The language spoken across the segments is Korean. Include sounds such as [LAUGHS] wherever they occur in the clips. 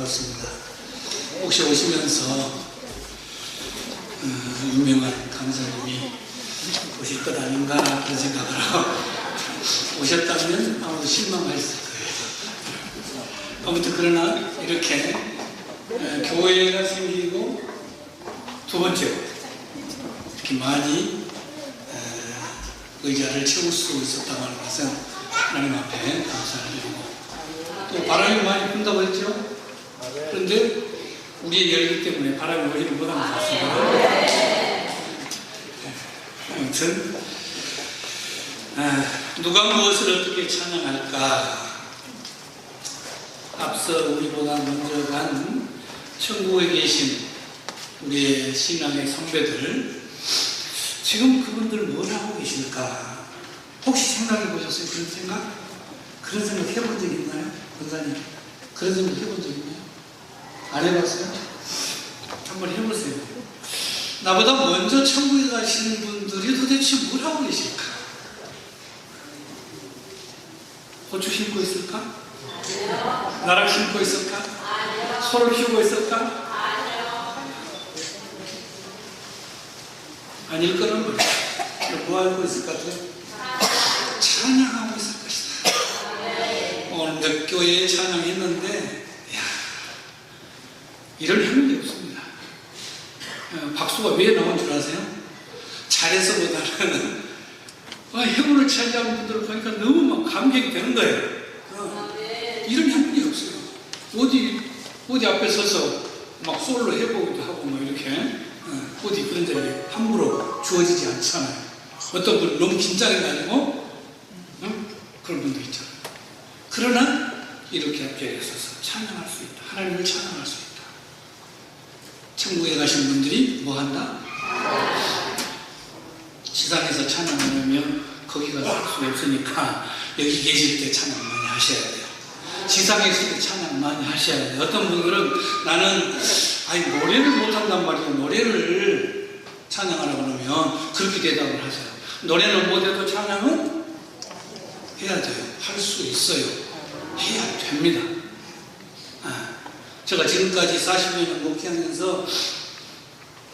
반갑습니다. 혹시 오시면서 어, 유명한 강사님이 오실 것 아닌가 그런 하고 [LAUGHS] 오셨다면 아무도 실망하셨을 거예요. 아무튼 그러나 이렇게 에, 교회가 생기고 두 번째로 이렇게 많이 에, 의자를 채울 수 있었다고 하는 것은 하나님 앞에 감사를 드리고 또 바람이 많이 분다고 했죠? 그런데 우리의 열기 때문에 바람이 오히려 못한 것 같습니다. 네. 아무튼 아, 누가 무엇을 어떻게 찬양할까 앞서 우리보다 먼저 간 천국에 계신 우리의 신앙의 선배들 지금 그분들 뭘 하고 계실까 혹시 생각해 보셨어요? 그런 생각? 그런 생각 해본 적 있나요? 권사님 그런 생각 해본 적 있나요? 안 해봤어요? 한번 해보세요. 나보다 먼저 천국에 가시는 분들이 도대체 뭘 하고 계실까? 고추 심고 있을까? 나랑 심고 있을까? 소를 키우고 있을까? 아닐 거는 뭐야? 뭐 하고 있을 것 같아요? 찬양하고 있을 것이다. 오늘 몇 교회에 찬양했는데, 야 이런 행운이 없습니다. 어, 박수가 왜 나온 줄 아세요? 잘해서 보다는 어, 행운을 차지하는 분들을 보니까 너무 막 감격이 되는 거예요. 어, 이런 행운이 없어요. 어디 어디 앞에 서서 막 솔로 해보기도 하고 막 이렇게 어, 어디 그런 데이 함부로 주어지지 않잖아요. 어떤 분 너무 긴장해가지고 응? 그런 분도 있잖아요. 그러나 이렇게 앞에 서서 찬양할 수 있다. 하나님을 찬양할 수 있다. 가신 분들이 뭐 한다? 지상에서 찬양하려면 거기 가서 할수 없으니까 여기 계실 때 찬양 많이 하셔야 돼요. 지상에 있을 때 찬양 많이 하셔야 돼요. 어떤 분들은 나는 아니 노래를 못한단 말이에요. 노래를 찬양하라고 그러면 그렇게 대답을 하세요. 노래는 못해도 찬양은 해야 돼요. 할 수 있어요. 해야 됩니다. 아, 제가 지금까지 40년을 목회하면서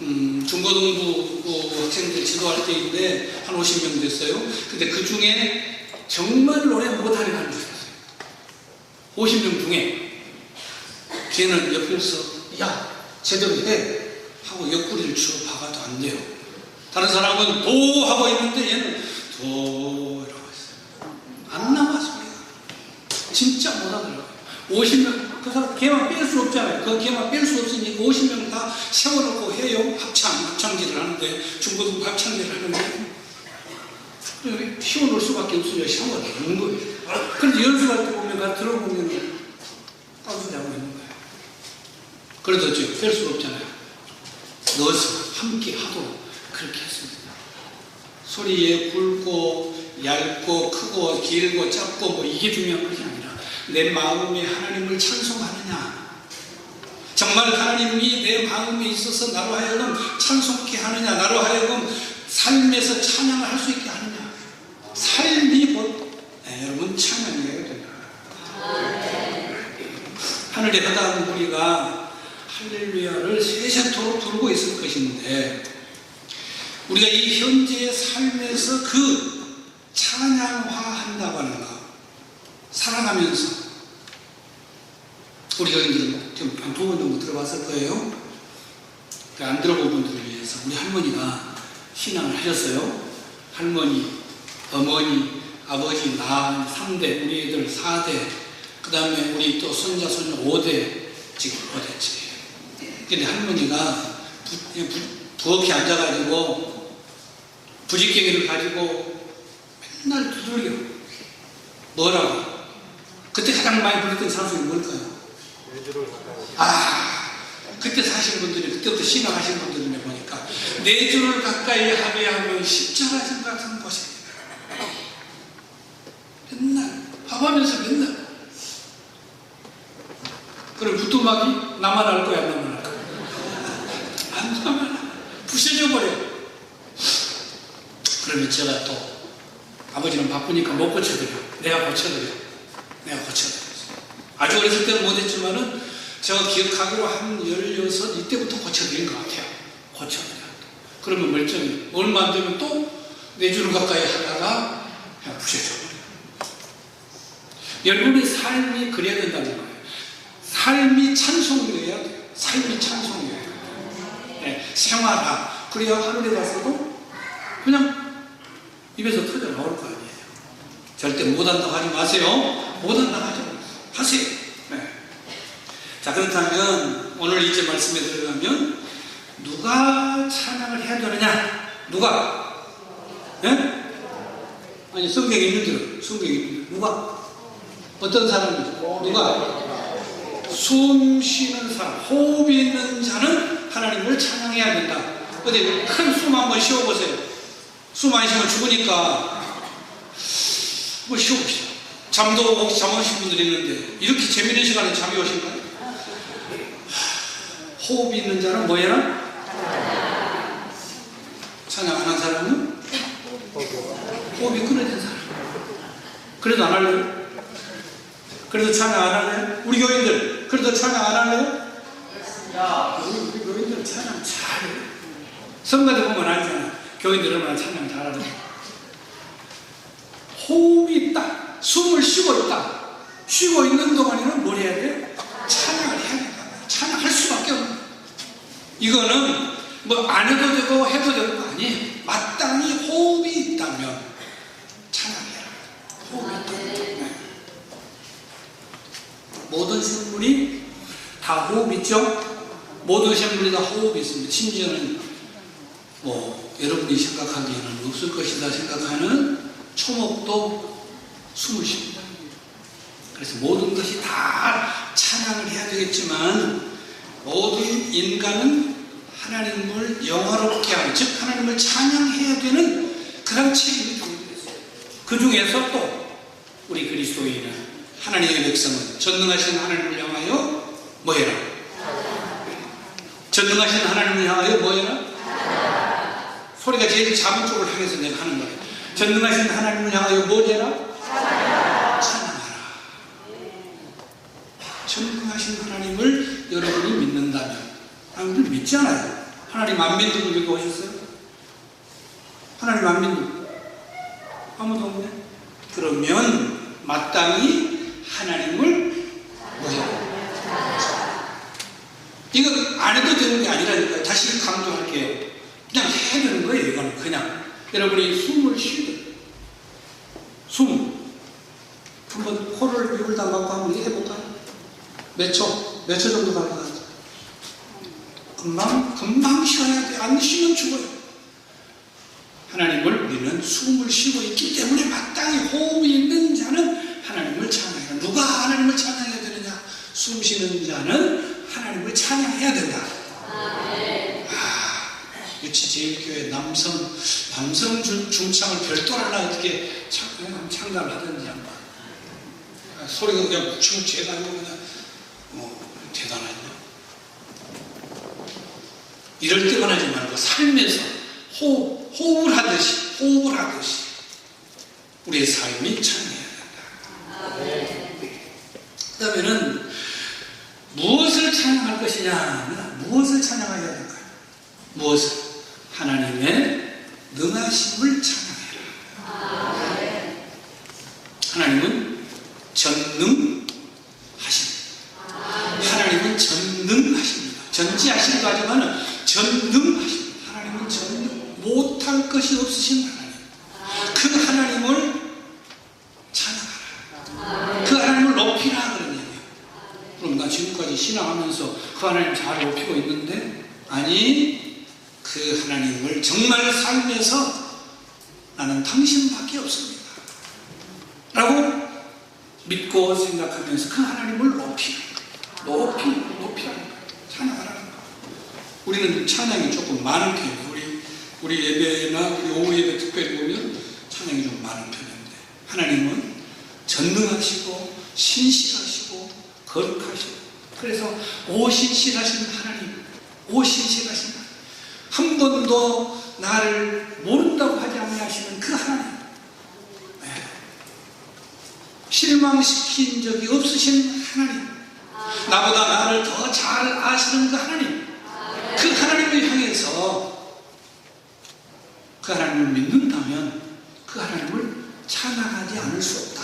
음, 중고등부 어, 학생들 지도할 때인데 한 50명 됐어요. 근데 그 중에 정말 노래 못하는 사람이 있었어요. 50명 중에 걔는 옆에서 야 제대로 해 하고 옆구리를 주워 박아도 안 돼요. 다른 사람은 도 하고 있는데 얘는 도 이러고 있어요. 안 나와 소리가. 진짜 못하더라고요. 50명, 그 사람 걔만 뺄 수 없잖아요. 그 걔만 뺄 수 없으니까 50명 다 세워놓고 해요. 합창, 합창질을 하는데, 중고등 합창질을 하는데, 키워놓을 수밖에 없으니까 샤워를 하는 거예요. 그런데 연습할 때 보면, 가 들어보면, 따뜻하고 있는 거예요. 그래도 뺄수 없잖아요. 넣어서 함께 하도록 그렇게 했습니다. 소리에 굵고 얇고 크고 길고 짧고 뭐 이게 중요한 것이 아니라 내 마음에 하나님을 찬송하느냐? 정말 하나님이 내 마음에 있어서 나로 하여금 찬송케 하느냐? 나로 하여금 삶에서 찬양을 할 수 있게 하느냐? 삶이 곧 네, 여러분 찬양이어야 된다 하늘에 허다한 우리가 할렐루야를 세세토록 부르고 있을 것인데 우리가 이 현재의 삶에서 그 찬양화한다고 하는 것, 살아가면서 우리 여인들은 지금 번 정도 들어봤을 거예요. 안 들어본 분들을 위해서 우리 할머니가 신앙을 하셨어요. 할머니, 어머니, 아버지, 나 3대, 우리 애들 4대, 그 다음에 우리 또 손자, 손녀 5대, 지금 5대째. 근데 할머니가 부, 부, 부엌에 앉아가지고 부지깽이를 가지고 맨날 두들겨. 뭐라고? 가장 많이 불렀던 찬송이 뭘까요? 아, 그때 사신 분들이, 그때부터 신앙하신 분들을 보니까, 내 주를 가까이 하게 하면 십자가 생각하는 것입니다. 맨날, 밥하면서 맨날. 그럼 부뚜막이 나만 알 거야, 안 나만 알 거야? 안 나만 부셔져 버려. 그러면 제가 또, 아버지는 바쁘니까 못 고쳐드려. 내가 고쳐드려. 아주 어렸을 때는 못했지만은 제가 기억하기로 한 16, 이때부터 고쳐드린 것 같아요. 고쳐드려. 그러면 멀쩡히. 얼마 안 되면 또 내주를 가까이 하다가 그냥 부셔져 버려요. 여러분의 삶이 그래야 된다는 거예요. 삶이 찬송이어야 돼요. 삶이 찬송이어야 돼요. 네, 생활하. 그래야 하늘에 가서도 그냥 입에서 터져 나올 거 아니에요. 절대 못한다고 하지 마세요. 못한다고 하지. 하세요. 네. 자, 그렇다면 오늘 이제 말씀에 들어가면 누가 찬양을 해야 되느냐? 누가? 예? 아니, 성경에 있는 대로, 성경에 있는 대로. 누가? 어떤 사람이죠? 누가? 숨 쉬는 사람, 호흡이 있는 자는 하나님을 찬양해야 된다. 어디 큰 숨 한번 쉬어보세요. 숨 안 쉬면 죽으니까 한번 쉬어봅시다. 잠도 혹시 잠 오신 분들이 있는데 이렇게 재밌는 시간에 잠이 오실까요? 호흡이 있는 자는 뭐해라? 찬양 안 한 사람은? 호흡이 끊어진 사람. 그래도 안 할래요? 그래도 찬양 안 할래요? 우리 교인들, 그래도 찬양 안 할래요? 우리, 교인들 찬양 잘해요. 성가대 보면 알잖아. 교인들 얼마나 찬양 잘하는 호흡이 있다. 숨을 쉬고 있다. 쉬고 있는 동안에는 뭘 해야 돼? 찬양을 해야 된다. 찬양할 수밖에 없는 이거는 뭐 안 해도 되고 해도 되는 거 아니에요. 마땅히 호흡이 있다면 찬양해라. 호흡이 있다면. 네. 모든 생물이 다 호흡 있죠? 모든 생물이 다 호흡이 있습니다. 심지어는 뭐 여러분이 생각하기에는 없을 것이다 생각하는 초목도 숨을 쉽니다. 그래서 모든 것이 다 찬양을 해야 되겠지만 모든 인간은 하나님을 영화롭게 하는 즉 하나님을 찬양해야 되는 그런 책임이 있어요. 그 중에서 또 우리 그리스도인은 하나님의 백성은 전능하신 하나님을 향하여 뭐해라? 전능하신 하나님을 향하여 뭐해라? 소리가 제일 작은 쪽을 향해서 내가 하는 거예요. 전능하신 하나님을 향하여 뭐해라? 전능하신 하나님을 여러분이 믿는다면 하나님을 믿지 않아요. 하나님 안 믿는 분 여기 오셨어요? 하나님 안 믿는 분? 아무도 없네? 그러면 마땅히 하나님을 뭐해라? 이건 안 해도 되는 게 아니라니까요. 다시 강조할게요. 그냥 해야 되는 거예요, 이거는 그냥. 여러분이 숨을 쉬되, 숨. 한번 코를 입을 담가고 한번 해볼까요? 몇 초? 몇 초 정도 가능하죠? 금방, 금방 쉬어야 돼. 안 쉬면 죽어요. 하나님을 우리는 숨을 쉬고 있기 때문에 마땅히 호흡이 있는 자는 하나님을 찬양해야 누가 하나님을 찬양해야 되느냐? 숨 쉬는 자는 하나님을 찬양해야 된다. 아, 유치 제일교회 남성 남성 중, 중창을 별도로 하나 어떻게 창, 창단을 하든지 한번 아, 소리가 그냥 묵직묵직 해가지고 그냥 뭐 대단하냐 이럴 때만 하지 말고 살면서 호흡, 호흡을 하듯이 호흡을 하듯이 우리의 삶이 찬양해야 된다. 그 다음에는 무엇을 찬양할 것이냐? 무엇을 찬양해야 될까요? 무엇을? 하나님의 능하심을 찬양해라. 하나님은 전능 것이 없으신 하나님. 그 하나님을 찬양하라. 그 하나님을 높이라 그런 얘기예요. 그럼 나 지금까지 신앙하면서 그 하나님 잘 높이고 있는데 아니 그 하나님을 정말 살면서 나는 당신밖에 없습니다. 라고 믿고 생각하면서 그 하나님을 거예요. 높이, 높이라는 거예요. 찬양하라는 거예요. 우리는 찬양이 조금 많은 편이에요. 우리, 예배나 우리 오후 예배 특별히 보면 찬양이 좀 많은 편인데 하나님은 전능하시고 신실하시고 거룩하시고 그래서 오신실하신 하나님 오신실하신 하나님 한 번도 나를 모른다고 하지 아니하시는 그 하나님 네. 실망시킨 적이 없으신 하나님 나보다 나를 더 잘 아시는 그 하나님. 그 하나님을 향해서 그 하나님을 믿는다면 그 하나님을 찬양하지 않을 수 없다.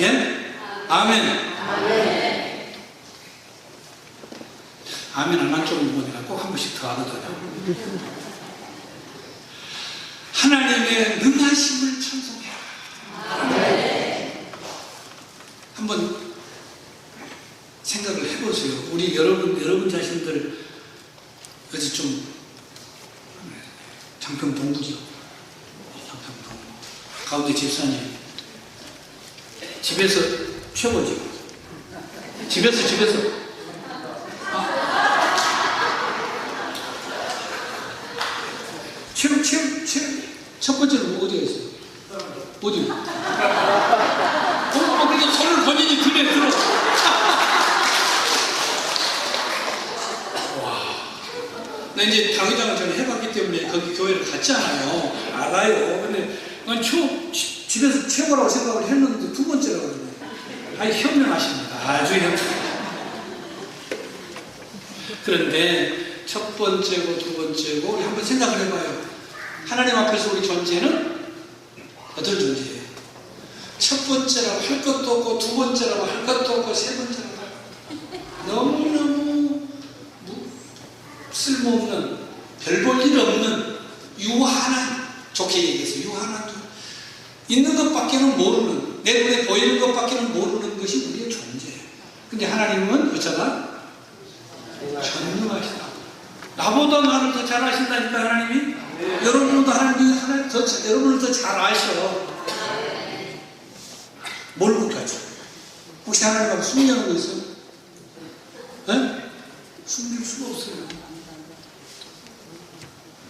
예? 아멘. 아멘 안한 쪽은 보니까 꼭 한 번씩 더 하거든요. 하나님의 능하심을 찬송해라. 한번 생각을 해보세요. 우리 여러분, 여러분 자신들 어제 좀 장평 동부죠. 장평 동부. 가운데 집사님. 집에서 최고죠. 집에서 집에서 최고 최고 최고 첫 번째로 어디에 있어요? 어디? 어, 어, 그래도 손을 본인이 등에 들어. 나 이제 당회장을 전에 해봤기 때문에 거기 교회를 갔잖아요. 알아요. 근데 난 초, 지- 집에서 최고라고 생각을 했는데 두 번째라고 그러네. 아니, 현명하십니다. 아주. 그런데 첫 번째고 두 번째고 한번 생각을 해봐요. 하나님 앞에서 우리 존재는 어떤 존재예요? 첫 번째라고 할 것도 없고 두 번째라고 할 것도 없고 세 번째라고 할 것도 없고 너무너무 무- 쓸모없는 별 볼 일 없는 유한한 좋게 얘기해서 유한한 존- 있는 것밖에는 모르는 내 눈에 보이는 것밖에는 모르는 것이 우리의 존재예요. 근데 하나님은 어쩌다 전능하시다. 나보다 나를 더 잘 아신다니까 하나님이 여러분도 하나님이 하나님 더 잘- 여러분을 더 잘 아셔. 뭘 못하죠? 혹시 하나님 앞에 숨기는 거 있어요? 네? 숨길 수가 없어요.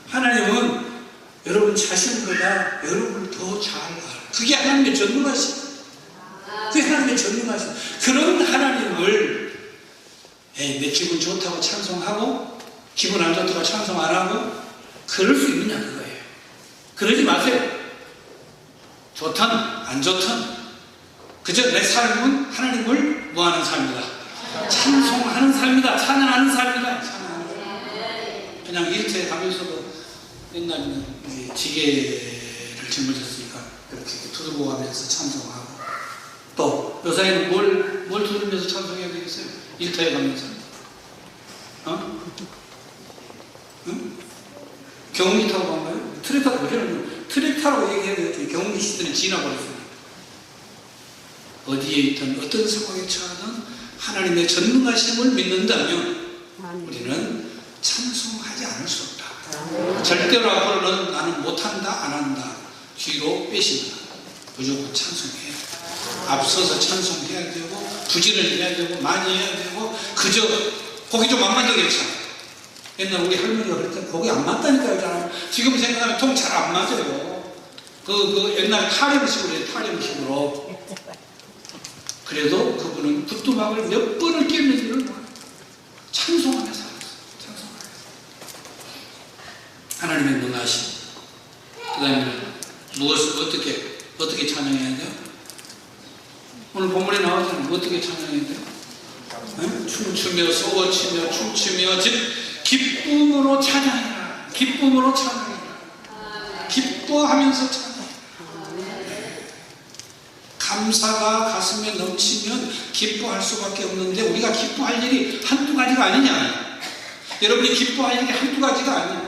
하나님은 여러분 자신보다 여러분을 더 잘 알아요. 그게 하나님의 전능하심. 그게 하나님의 전능하심. 그런 하나님을 에이, 내 기분 좋다고 찬송하고 기분 안 좋다고 찬송 안 하고 그럴 수 있느냐 그거예요. 그러지 마세요. 좋든 안 좋든 그저 내 삶은 하나님을 뭐하는 삶이다. 찬송하는 삶이다. 찬양하는 삶이다. 찬양하는 삶. 그냥 일터에 가면서도 옛날에는 이 지게를 짊어졌으니까 이렇게 두들고 가면서 찬송하고 또 요새는 뭘, 뭘 두들면서 찬송해야 되겠어요? 일터에 가면서 어? 응? 경운기 타고 간가요? 트랙 타고 그러면 트랙 타라고 얘기해야 되겠죠. 경운기 시대는 지나버렸습니다. 어디에 있든 어떤 상황에 처하든 하나님의 전능하심을 믿는다면 우리는 찬송하지 않을 수 없다. 절대로 앞으로는 나는 못한다, 안 한다. 뒤로 빼신다. 무조건 찬송해야 돼. 앞서서 찬송해야 되고, 부진을 해야 되고, 많이 해야 되고, 그저 고기 좀 안 맞아 괜찮아. 옛날 우리 할머니가 때 고기 안 맞다니까요. 잘. 지금 생각하면 통 잘 안 맞아요. 그, 그 옛날 타령식으로 해요, 타령식으로. 그래도 그분은 부뚜막을 몇 번을 깼는지를 몰라요. 찬송하며 살았어요. 찬송하며. 하나님의 능하심. 그 다음에 무엇을 어떻게, 어떻게 찬양해야 돼요? 오늘 본문에 나오잖아요. 어떻게 찬양해야 돼요? 네? 춤추며 쏘고치며 춤추며 즉 기쁨으로 찬양해라. 기쁨으로 찬양해라. 기뻐하면서 찬양해라. 감사가 가슴에 넘치면 기뻐할 수밖에 없는데 우리가 기뻐할 일이 한두 가지가 아니냐. 여러분이 기뻐할 일이 한두 가지가 아니야.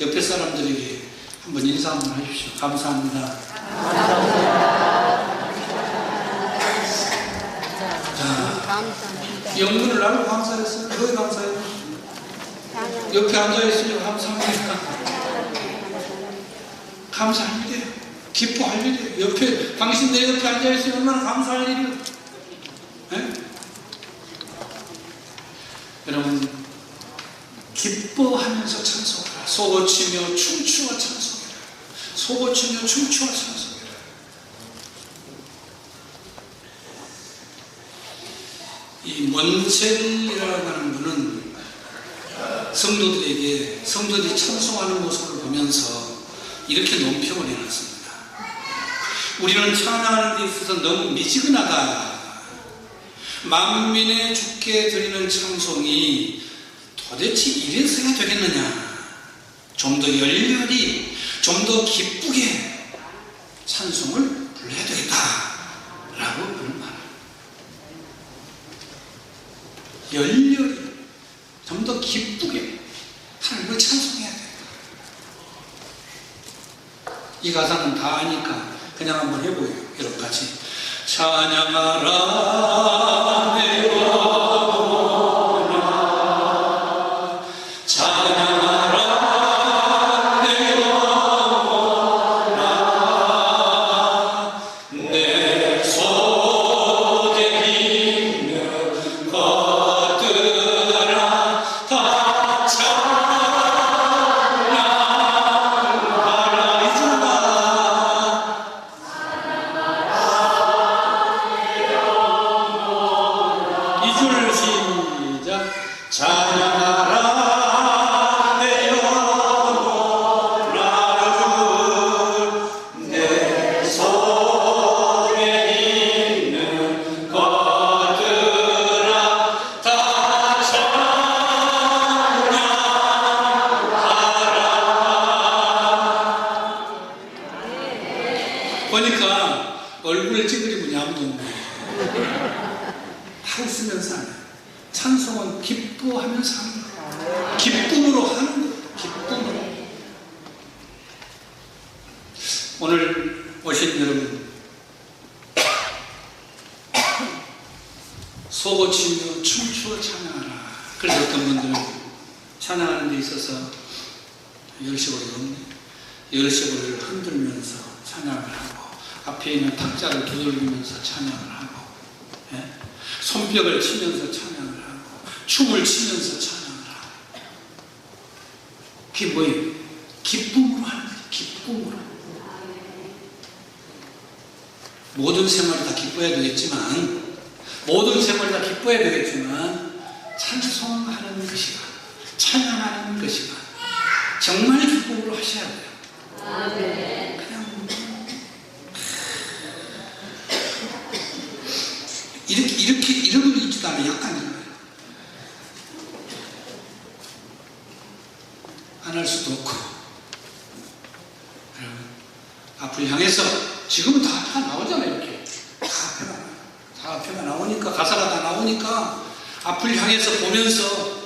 자, 옆에 사람들에게 한번 인사 한번 해주십시오. 감사합니다. 자, 영문을 나로 감사했어요. 왜 감사해요? 옆에 앉아있으니 감사합니다. 감사할 일이에요. 기뻐할 일이에요. 옆에, 당신 내 옆에 앉아있으니 얼마나 감사할 일이에요. 예? 여러분, 기뻐하면서 소고치며 춤추어 찬송해라. 소고치며 춤추어 찬송해라. 이 먼셀이라고 하는 분은 성도들에게 성도들이 찬송하는 모습을 보면서 이렇게 논평을 해놨습니다. 우리는 찬양하는 데 있어서 너무 미지근하다. 만민의 주께 드리는 찬송이 도대체 이래서야 되겠느냐? 좀 더 열렬히, 좀 더 기쁘게 찬송을 불러야 되겠다 라고 그런 말을. 열렬히, 좀 더 기쁘게 하나님을 찬송해야 돼. 이 가사는 다 아니까 그냥 한번 해보여요. 여러분 같이. 찬양하라 내 거예요. 찬송은 기뻐하면서 하는 거예요. 기쁨으로 하는 거예요. 기쁨으로. 오늘 오신 여러분, 속고치며 춤추어 찬양하라. 그래서 어떤 분들은 찬양하는 데 있어서. 열식을 흔들면서 찬양을 하고, 앞에 있는 탁자를 두들기면서 찬양을 하고, 예? 손뼉을 치면서 찬양을 하고 춤을 치면서 찬양을 하고 그게 뭐예요? 기쁨으로 하는 거예요. 기쁨으로 모든 생활이 다 기뻐야 되겠지만 모든 생활이 다 기뻐야 되겠지만 찬송하는 것이가 찬양하는 것이가 정말 기쁨으로 하셔야 돼요. 그냥 이렇게 이렇게 이러고 있지도 않아 약간 이런 거예요. 안 할 수도 없고 여러분 앞을 향해서 지금은 다, 다 나오잖아요 이렇게 다 앞에가. 다 앞에가 나오니까 가사가 다 나오니까 앞을 향해서 보면서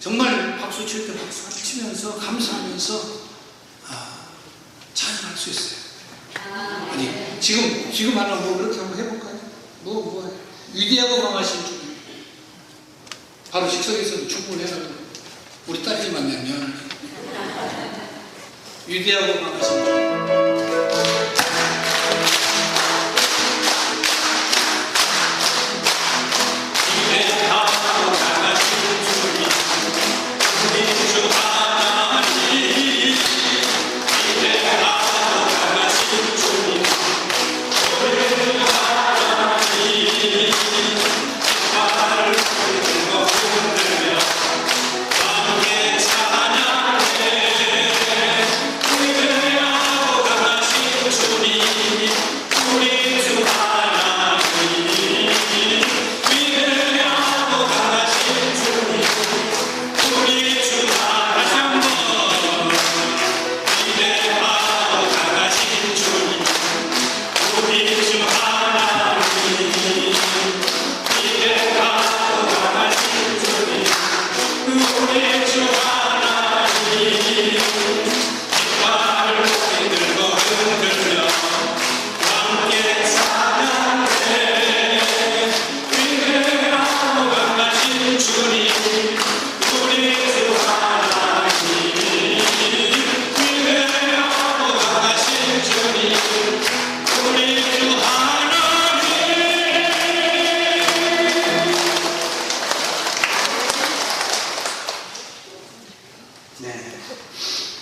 정말 박수 칠 때 박수 치면서 감사하면서 아, 찬양할 수 있어요. 아니 지금 지금 하나 뭐 그렇게 한번 해볼까요? 뭐 뭐. 위대하고 강하신 주님. 바로 식석에서 주문해서 우리 딸이 만나면 위대하고 강하신 주님.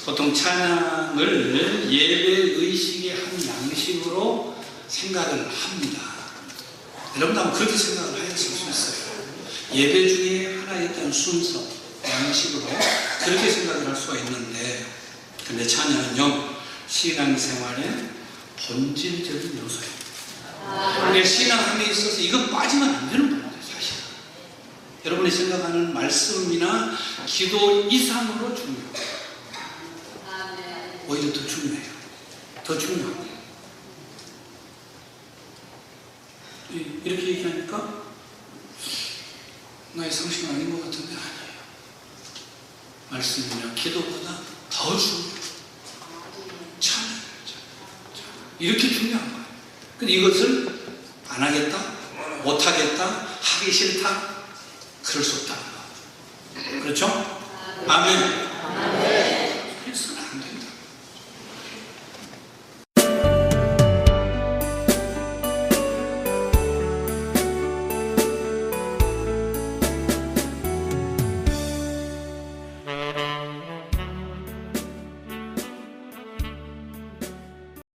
보통 찬양을 예배 의식의 한 양식으로 생각을 합니다. 여러분도 아마 그렇게 생각을 하셨을 수 있어요. 예배 중에 하나의 어떤 순서, 양식으로 그렇게 생각을 할 수가 있는데, 근데 찬양은요, 신앙생활의 본질적인 요소예요. 우리가 신앙함에 있어서 이거 빠지면 안 되는 부분이에요, 사실. 여러분이 생각하는 말씀이나 기도 이상으로 중요해요. 오히려 더 중요해요. 더 중요합니다. 이- 이렇게 얘기하니까 나의 상식은 아닌 것 같은데 아니에요. 말씀이나 기도보다 더 중요해요. 참, 참, 참. 이렇게 중요한 거예요. 근데 이것을 안 하겠다, 못 하겠다, 하기 싫다, 그럴 수 없다는 거. 그렇죠? 아멘.